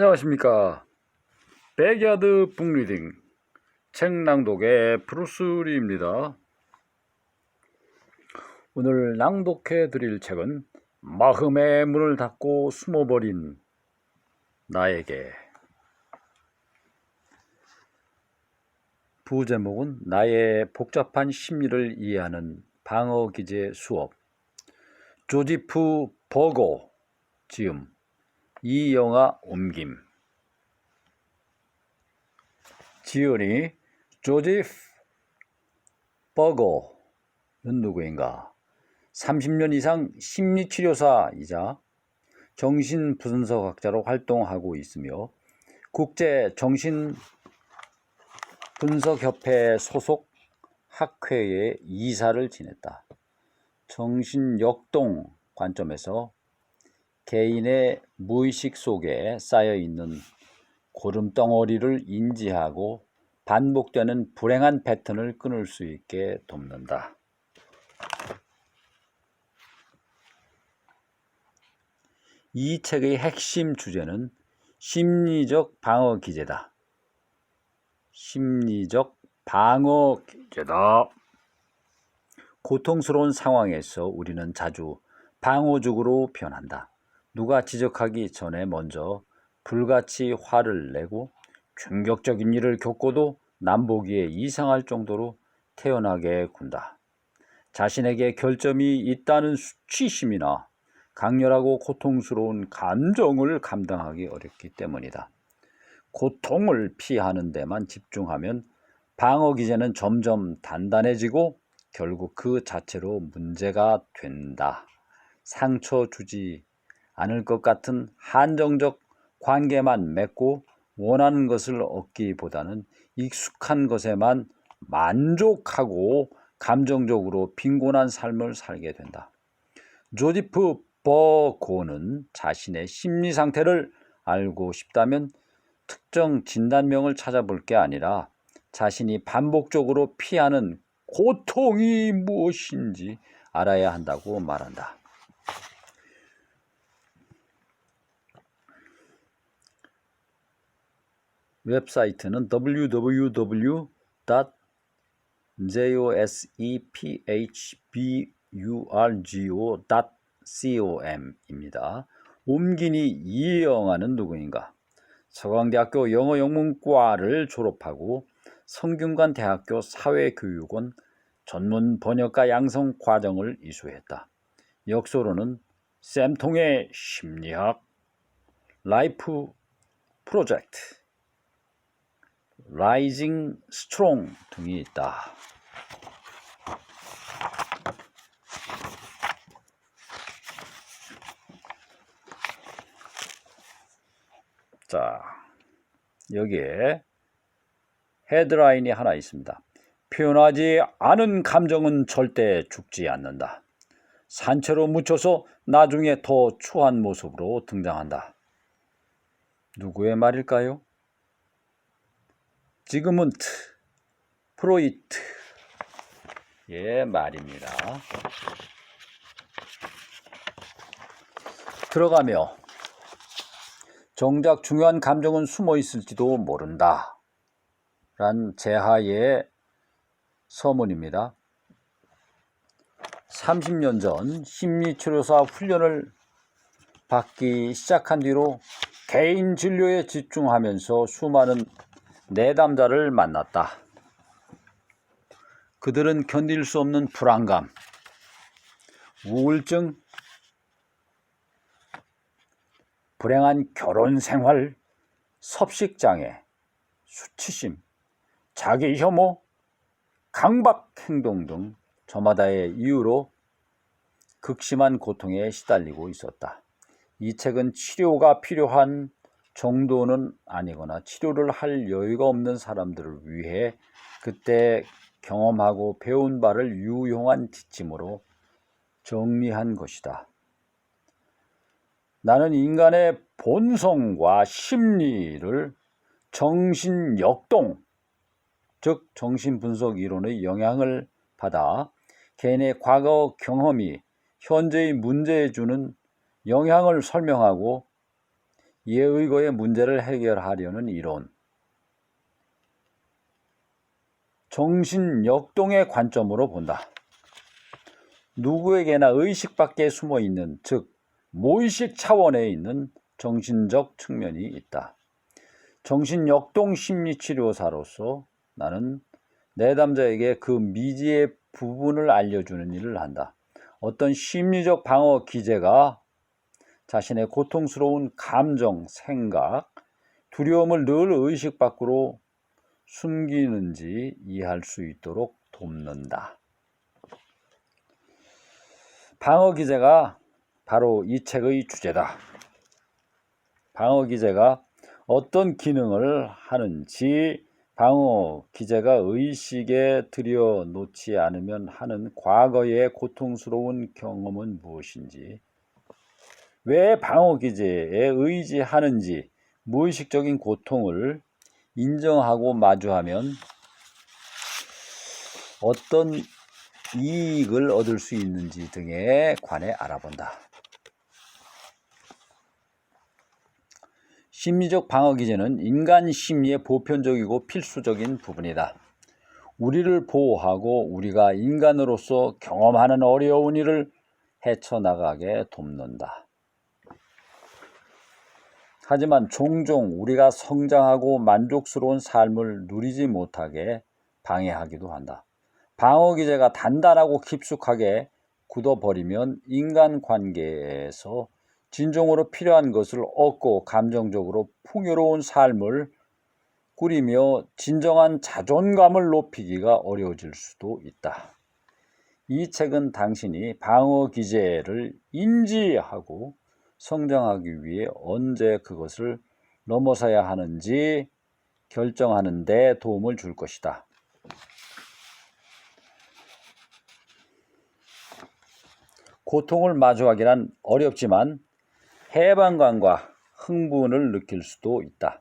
안녕하십니까. 백야드 북리딩. 책 낭독의 브루스리입니다. 오늘 낭독해 드릴 책은 마음의 문을 닫고 숨어버린 나에게. 부제목은 나의 복잡한 심리를 이해하는 방어 기제 수업. 조지프 버거 지음 이 영화 옮김 지연이 조지프 버거는 누구인가? 30년 이상 심리치료사이자 정신분석학자로 활동하고 있으며 국제 정신분석협회 소속 학회의 이사를 지냈다. 정신역동 관점에서 개인의 무의식 속에 쌓여 있는 고름덩어리를 인지하고 반복되는 불행한 패턴을 끊을 수 있게 돕는다. 이 책의 핵심 주제는 심리적 방어 기제다. 심리적 방어 기제다. 고통스러운 상황에서 우리는 자주 방어적으로 변한다. 누가 지적하기 전에 먼저 불같이 화를 내고 충격적인 일을 겪고도 남보기에 이상할 정도로 태연하게 군다. 자신에게 결점이 있다는 수치심이나 강렬하고 고통스러운 감정을 감당하기 어렵기 때문이다. 고통을 피하는 데만 집중하면 방어 기제는 점점 단단해지고 결국 그 자체로 문제가 된다. 상처 주지 않을 것 같은 한정적 관계만 맺고 원하는 것을 얻기보다는 익숙한 것에만 만족하고 감정적으로 빈곤한 삶을 살게 된다. 조지프 버고는 자신의 심리 상태를 알고 싶다면 특정 진단명을 찾아볼 게 아니라 자신이 반복적으로 피하는 고통이 무엇인지 알아야 한다고 말한다. 웹사이트는 www.josephburgo.com입니다. 옮긴이 이영아는 누구인가? 서강대학교 영어영문과를 졸업하고 성균관 대학교 사회교육원 전문 번역가 양성 과정을 이수했다. 역소로는 쌤통의 심리학, 라이프 프로젝트, 라이징 스트롱 등이 있다. 자, 여기에 헤드라인이 하나 있습니다. 표현하지 않은 감정은 절대 죽지 않는다. 산채로 묻혀서 나중에 더 추한 모습으로 등장한다. 누구의 말일까요? 지그문트 프로이트 의 말입니다. 들어가며 정작 중요한 감정은 숨어 있을지도 모른다. 란 제하의 서문입니다. 30년 전 심리치료사 훈련을 받기 시작한 뒤로 개인 진료에 집중하면서 수많은 내담자를 만났다. 그들은 견딜 수 없는 불안감, 우울증, 불행한 결혼 생활, 섭식장애, 수치심, 자기 혐오, 강박 행동 등 저마다의 이유로 극심한 고통에 시달리고 있었다. 이 책은 치료가 필요한 정도는 아니거나 치료를 할 여유가 없는 사람들을 위해 그때 경험하고 배운 바를 유용한 지침으로 정리한 것이다. 나는 인간의 본성과 심리를 정신역동, 즉 정신분석 이론의 영향을 받아 개인의 과거 경험이 현재의 문제에 주는 영향을 설명하고 예의거의 문제를 해결하려는 이론. 정신역동의 관점으로 본다. 누구에게나 의식 밖에 숨어 있는, 즉, 무의식 차원에 있는 정신적 측면이 있다. 정신역동 심리치료사로서 나는 내담자에게 그 미지의 부분을 알려주는 일을 한다. 어떤 심리적 방어 기제가 자신의 고통스러운 감정, 생각, 두려움을 늘 의식 밖으로 숨기는지 이해할 수 있도록 돕는다. 방어 기제가 바로 이 책의 주제다. 방어 기제가 어떤 기능을 하는지 방어 기제가 의식에 들여놓지 않으면 하는 과거의 고통스러운 경험은 무엇인지 왜 방어 기제에 의지하는지 무의식적인 고통을 인정하고 마주하면 어떤 이익을 얻을 수 있는지 등에 관해 알아본다. 심리적 방어 기제는 인간 심리의 보편적이고 필수적인 부분이다. 우리를 보호하고 우리가 인간으로서 경험하는 어려운 일을 헤쳐나가게 돕는다. 하지만 종종 우리가 성장하고 만족스러운 삶을 누리지 못하게 방해하기도 한다. 방어 기제가 단단하고 깊숙하게 굳어버리면 인간 관계에서 진정으로 필요한 것을 얻고 감정적으로 풍요로운 삶을 꾸리며 진정한 자존감을 높이기가 어려워질 수도 있다. 이 책은 당신이 방어 기제를 인지하고 성장하기 위해 언제 그것을 넘어서야 하는지 결정하는 데 도움을 줄 것이다. 고통을 마주하기란 어렵지만 해방감과 흥분을 느낄 수도 있다.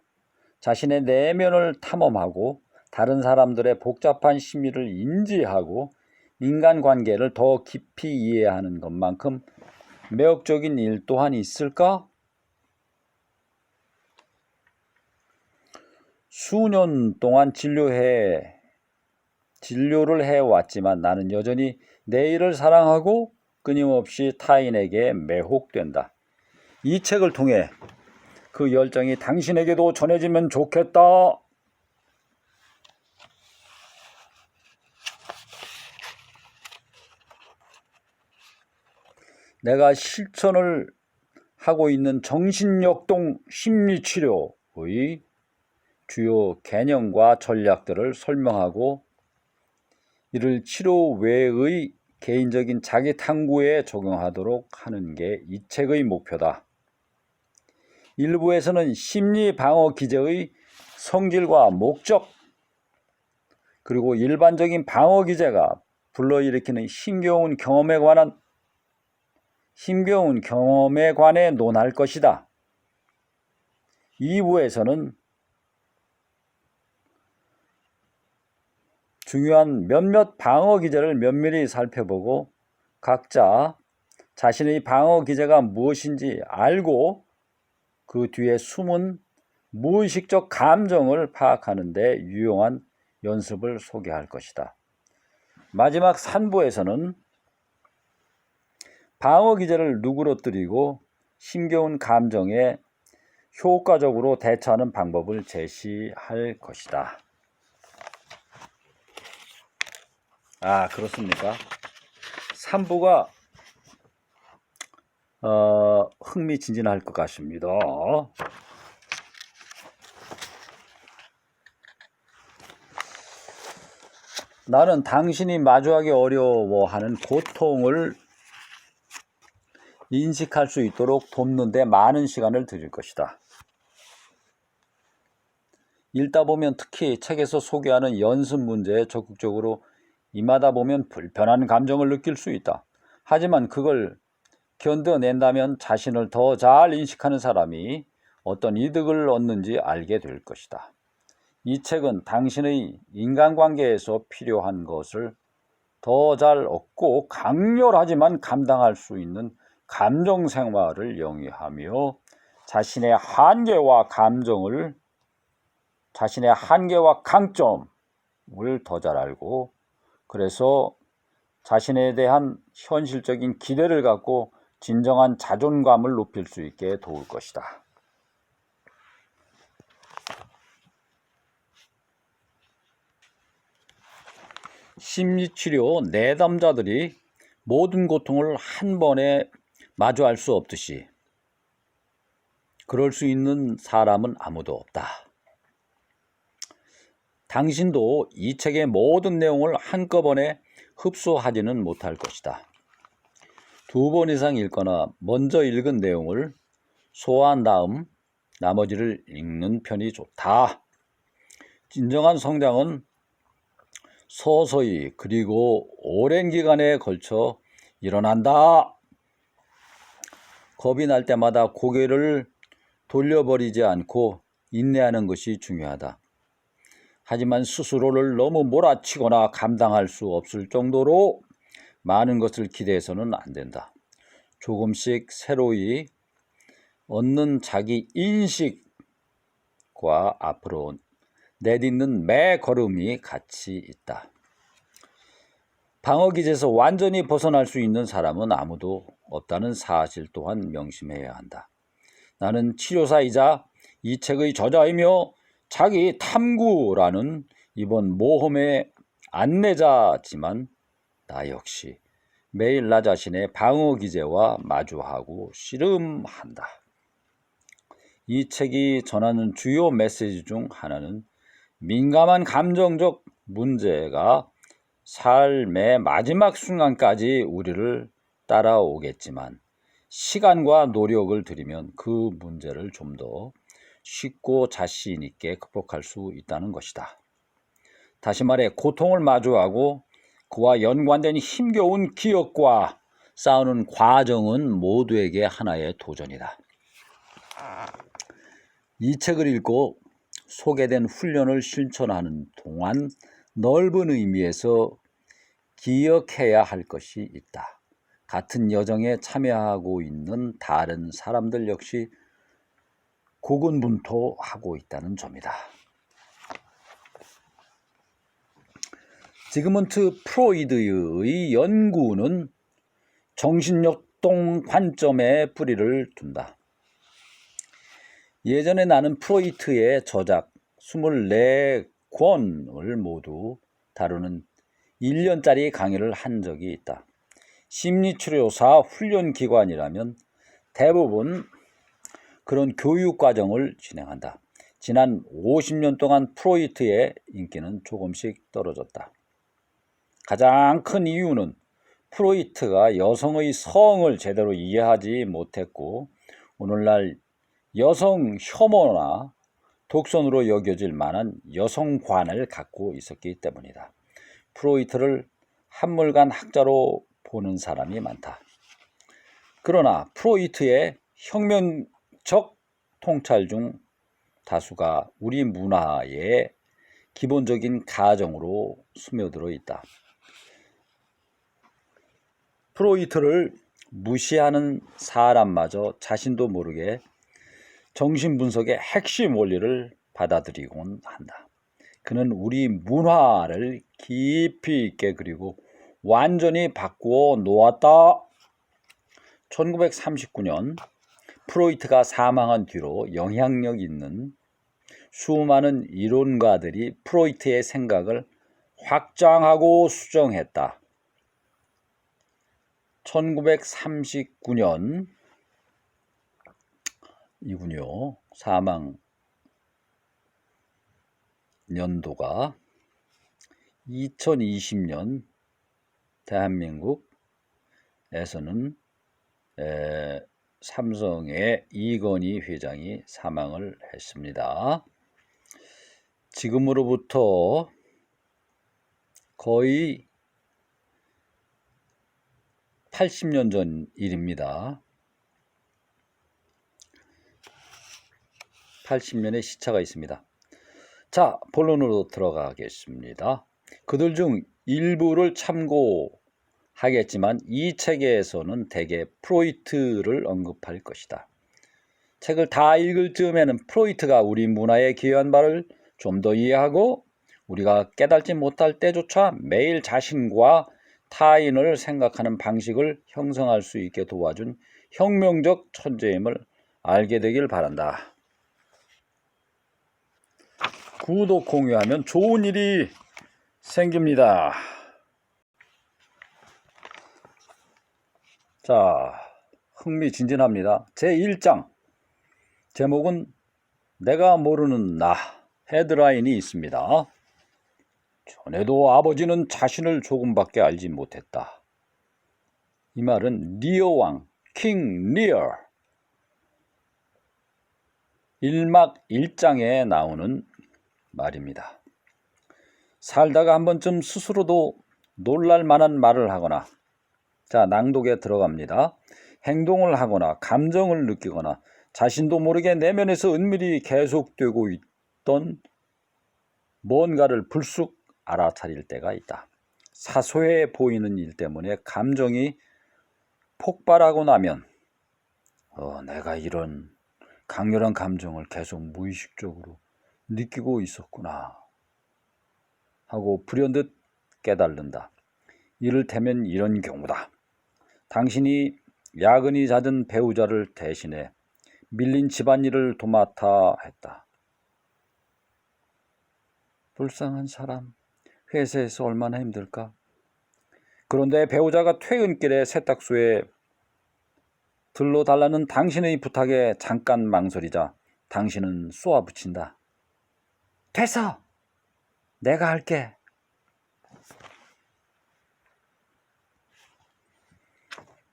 자신의 내면을 탐험하고 다른 사람들의 복잡한 심리를 인지하고 인간관계를 더 깊이 이해하는 것만큼 매력적인 일 또한 있을까? 수년 동안 진료해 진료를 해 왔지만 나는 여전히 내 일을 사랑하고 끊임없이 타인에게 매혹된다. 이 책을 통해 그 열정이 당신에게도 전해지면 좋겠다. 내가 실천을 하고 있는 정신역동 심리치료의 주요 개념과 전략들을 설명하고 이를 치료 외의 개인적인 자기 탐구에 적용하도록 하는 게 이 책의 목표다. 일부에서는 심리 방어 기제의 성질과 목적, 그리고 일반적인 방어 기제가 불러일으키는 힘겨운 경험에 관한 힘겨운 경험에 관해 논할 것이다. 2부에서는 중요한 몇몇 방어 기제를 면밀히 살펴보고 각자 자신의 방어 기제가 무엇인지 알고 그 뒤에 숨은 무의식적 감정을 파악하는 데 유용한 연습을 소개할 것이다. 마지막 3부에서는 방어 기제를 누그러뜨리고 힘겨운 감정에 효과적으로 대처하는 방법을 제시할 것이다. 아, 그렇습니까? 3부가 어, 흥미진진할 것 같습니다. 나는 당신이 마주하기 어려워하는 고통을 인식할 수 있도록 돕는 데 많은 시간을 들일 것이다. 읽다 보면 특히 책에서 소개하는 연습 문제에 적극적으로 임하다 보면 불편한 감정을 느낄 수 있다. 하지만 그걸 견뎌낸다면 자신을 더 잘 인식하는 사람이 어떤 이득을 얻는지 알게 될 것이다. 이 책은 당신의 인간관계에서 필요한 것을 더 잘 얻고 강렬하지만 감당할 수 있는 감정 생활을 영위하며 자신의 한계와 감정을 자신의 한계와 강점을 더 잘 알고 그래서 자신에 대한 현실적인 기대를 갖고 진정한 자존감을 높일 수 있게 도울 것이다. 심리치료 내담자들이 모든 고통을 한 번에 마주할 수 없듯이 그럴 수 있는 사람은 아무도 없다. 당신도 이 책의 모든 내용을 한꺼번에 흡수하지는 못할 것이다. 두 번 이상 읽거나 먼저 읽은 내용을 소화한 다음 나머지를 읽는 편이 좋다. 진정한 성장은 서서히 그리고 오랜 기간에 걸쳐 일어난다. 겁이 날 때마다 고개를 돌려버리지 않고 인내하는 것이 중요하다. 하지만 스스로를 너무 몰아치거나 감당할 수 없을 정도로 많은 것을 기대해서는 안 된다. 조금씩 새로이 얻는 자기 인식과 앞으로 내딛는 매 걸음이 같이 있다. 방어 기제에서 완전히 벗어날 수 있는 사람은 아무도 없다는 사실 또한 명심해야 한다. 나는 치료사이자 이 책의 저자이며 자기 탐구라는 이번 모험의 안내자지만 나 역시 매일 나 자신의 방어 기제와 마주하고 씨름한다. 이 책이 전하는 주요 메시지 중 하나는 민감한 감정적 문제가 삶의 마지막 순간까지 우리를 따라오겠지만 시간과 노력을 들이면 그 문제를 좀 더 쉽고 자신 있게 극복할 수 있다는 것이다. 다시 말해 고통을 마주하고 그와 연관된 힘겨운 기억과 싸우는 과정은 모두에게 하나의 도전이다. 이 책을 읽고 소개된 훈련을 실천하는 동안 넓은 의미에서 기억해야 할 것이 있다. 같은 여정에 참여하고 있는 다른 사람들 역시 고군분투하고 있다는 점이다. 지그문트 프로이드의 연구는 정신역동 관점에 뿌리를 둔다. 예전에 나는 프로이트의 저작 24권을 모두 다루는 1년짜리 강의를 한 적이 있다. 심리치료사 훈련기관이라면 대부분 그런 교육 과정을 진행한다. 지난 50년 동안 프로이트의 인기는 조금씩 떨어졌다. 가장 큰 이유는 프로이트가 여성의 성을 제대로 이해하지 못했고 오늘날 여성 혐오나 독선으로 여겨질 만한 여성관을 갖고 있었기 때문이다. 프로이트를 한물간 학자로 보는 사람이 많다. 그러나 프로이트의 혁명적 통찰 중 다수가 우리 문화의 기본적인 가정으로 스며들어 있다. 프로이트를 무시하는 사람마저 자신도 모르게 정신분석의 핵심 원리를 받아들이곤 한다. 그는 우리 문화를 깊이 있게 그리고 완전히 바꾸어 놓았다. 1939년 프로이트가 사망한 뒤로 영향력 있는 수많은 이론가들이 프로이트의 생각을 확장하고 수정했다. 1939년 이군요. 사망 연도가 2020년 대한민국에서는 에, 삼성의 이건희 회장이 사망을 했습니다. 지금으로부터 거의 80년 전 일입니다. 80년의 시차가 있습니다. 자, 본론으로 들어가겠습니다. 그들 중 일부를 참고 하겠지만 이 책에서는 대개 프로이트를 언급할 것이다. 책을 다 읽을 즈음에는 프로이트가 우리 문화에 기여한 바를 좀 더 이해하고 우리가 깨닫지 못할 때조차 매일 자신과 타인을 생각하는 방식을 형성할 수 있게 도와준 혁명적 천재임을 알게 되길 바란다. 구독 공유하면 좋은 일이 생깁니다. 자, 흥미진진합니다. 제1장 제목은 내가 모르는 나 헤드라인이 있습니다. 전에도 아버지는 자신을 조금밖에 알지 못했다. 이 말은 리어 왕, 킹 리어 1막 1장에 나오는 말입니다. 살다가 한 번쯤 스스로도 놀랄 만한 말을 하거나 자, 낭독에 들어갑니다. 행동을 하거나 감정을 느끼거나 자신도 모르게 내면에서 은밀히 계속되고 있던 뭔가를 불쑥 알아차릴 때가 있다. 사소해 보이는 일 때문에 감정이 폭발하고 나면 어, 내가 이런 강렬한 감정을 계속 무의식적으로 느끼고 있었구나 하고 불현듯 깨달는다. 이를테면 이런 경우다. 당신이 야근이 잦은 배우자를 대신해 밀린 집안일을 도맡아 했다. 불쌍한 사람, 회사에서 얼마나 힘들까? 그런데 배우자가 퇴근길에 세탁소에 들러달라는 당신의 부탁에 잠깐 망설이자 당신은 쏘아붙인다. 됐어! 내가 할게.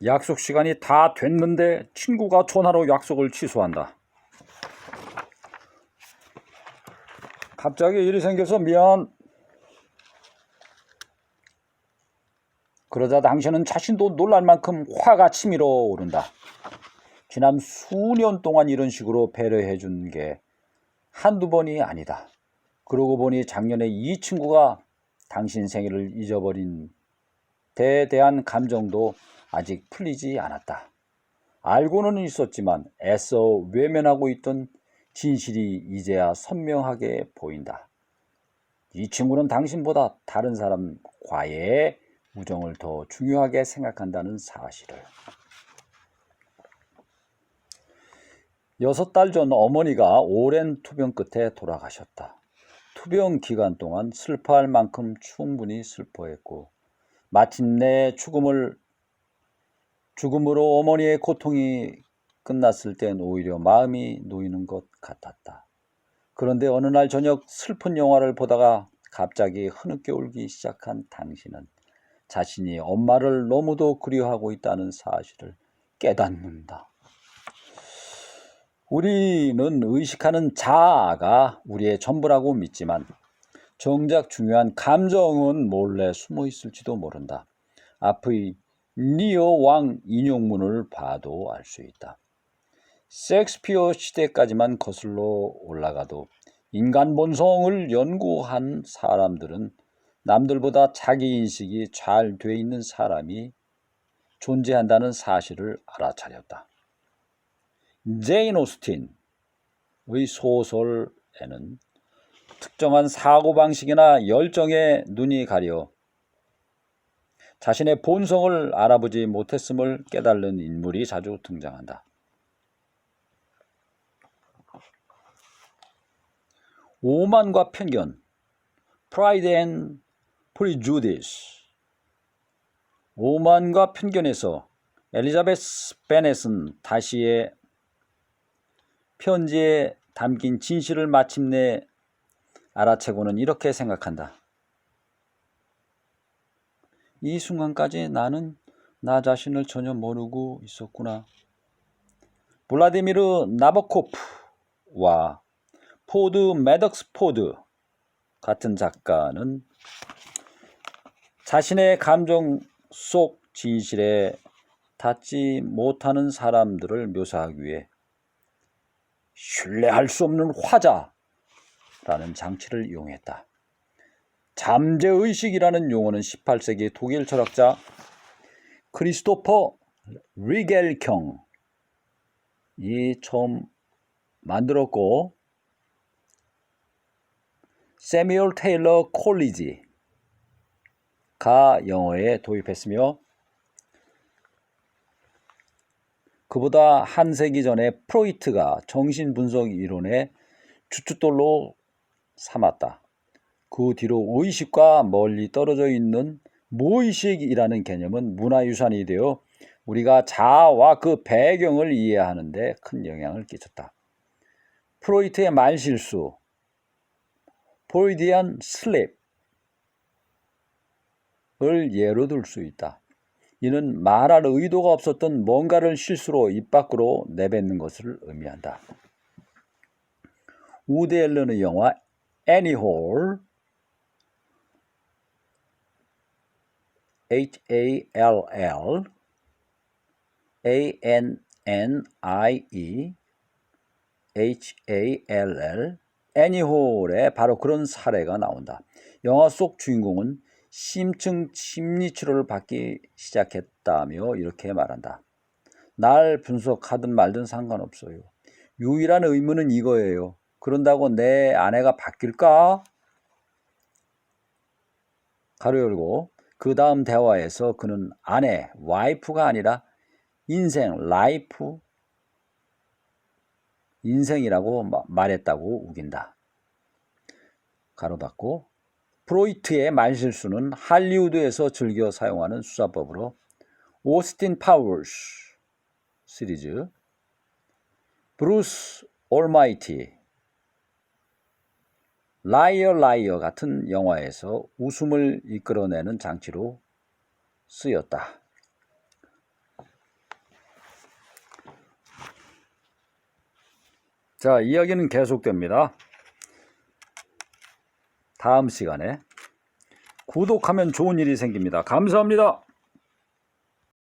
약속 시간이 다 됐는데 친구가 전화로 약속을 취소한다. 갑자기 일이 생겨서 미안. 그러자 당신은 자신도 놀랄 만큼 화가 치밀어 오른다. 지난 수년 동안 이런 식으로 배려해 준 게 한두 번이 아니다. 그러고 보니 작년에 이 친구가 당신 생일을 잊어버린 데에 대한 감정도 아직 풀리지 않았다. 알고는 있었지만 애써 외면하고 있던 진실이 이제야 선명하게 보인다. 이 친구는 당신보다 다른 사람과의 우정을 더 중요하게 생각한다는 사실을. 여섯 달 전 어머니가 오랜 투병 끝에 돌아가셨다. 투병 기간 동안 슬퍼할 만큼 충분히 슬퍼했고, 마침내 죽음을 죽음으로 어머니의 고통이 끝났을 땐 오히려 마음이 놓이는 것 같았다. 그런데 어느 날 저녁 슬픈 영화를 보다가 갑자기 흐느껴 울기 시작한 당신은 자신이 엄마를 너무도 그리워하고 있다는 사실을 깨닫는다. 우리는 의식하는 자아가 우리의 전부라고 믿지만 정작 중요한 감정은 몰래 숨어 있을지도 모른다. 앞의 리어 왕 인용문을 봐도 알 수 있다. 섹스피어 시대까지만 거슬러 올라가도 인간 본성을 연구한 사람들은 남들보다 자기 인식이 잘 돼 있는 사람이 존재한다는 사실을 알아차렸다. 제인 오스틴의 소설에는 특정한 사고방식이나 열정에 눈이 가려 자신의 본성을 알아보지 못했음을 깨달는 인물이 자주 등장한다. 오만과 편견, Pride and Prejudice. 오만과 편견에서 엘리자베스 베넷은 다시의 편지에 담긴 진실을 마침내 알아채고는 이렇게 생각한다. 이 순간까지 나는 나 자신을 전혀 모르고 있었구나. 블라디미르 나버코프와 포드 매덕스 포드 같은 작가는 자신의 감정 속 진실에 닿지 못하는 사람들을 묘사하기 위해 신뢰할 수 없는 화자라는 장치를 이용했다. 잠재의식이라는 용어는 18세기 독일 철학자 크리스토퍼 리겔경이 처음 만들었고 세미얼 테일러 콜리지가 영어에 도입했으며 그보다 한 세기 전에 프로이트가 정신분석 이론의 주춧돌로 삼았다. 그 뒤로 의식과 멀리 떨어져 있는 무의식이라는 개념은 문화유산이 되어 우리가 자아와 그 배경을 이해하는 데 큰 영향을 끼쳤다. 프로이트의 말실수, 포이디안 슬립을 예로 들 수 있다. 이는 말할 의도가 없었던 뭔가를 실수로 입 밖으로 내뱉는 것을 의미한다. 우드 앨런의 영화 애니홀 H-A-L-L A-N-N-I-E H-A-L-L 애니홀에 바로 그런 사례가 나온다. 영화 속 주인공은 심층 심리 치료를 받기 시작했다며 이렇게 말한다. 날 분석하든 말든 상관없어요. 유일한 의문은 이거예요. 그런다고 내 아내가 바뀔까? 가로 열고 그 다음 대화에서 그는 아내, 와이프가 아니라 인생, 라이프, 인생이라고 마- 말했다고 우긴다. 가로 닫고 프로이트의 말실수는 할리우드에서 즐겨 사용하는 수사법으로 오스틴 파워스 시리즈, 브루스 올마이티, 라이어 라이어 같은 영화에서 웃음을 이끌어내는 장치로 쓰였다. 자, 이야기는 계속됩니다. 다음 시간에 구독하면 좋은 일이 생깁니다. 감사합니다.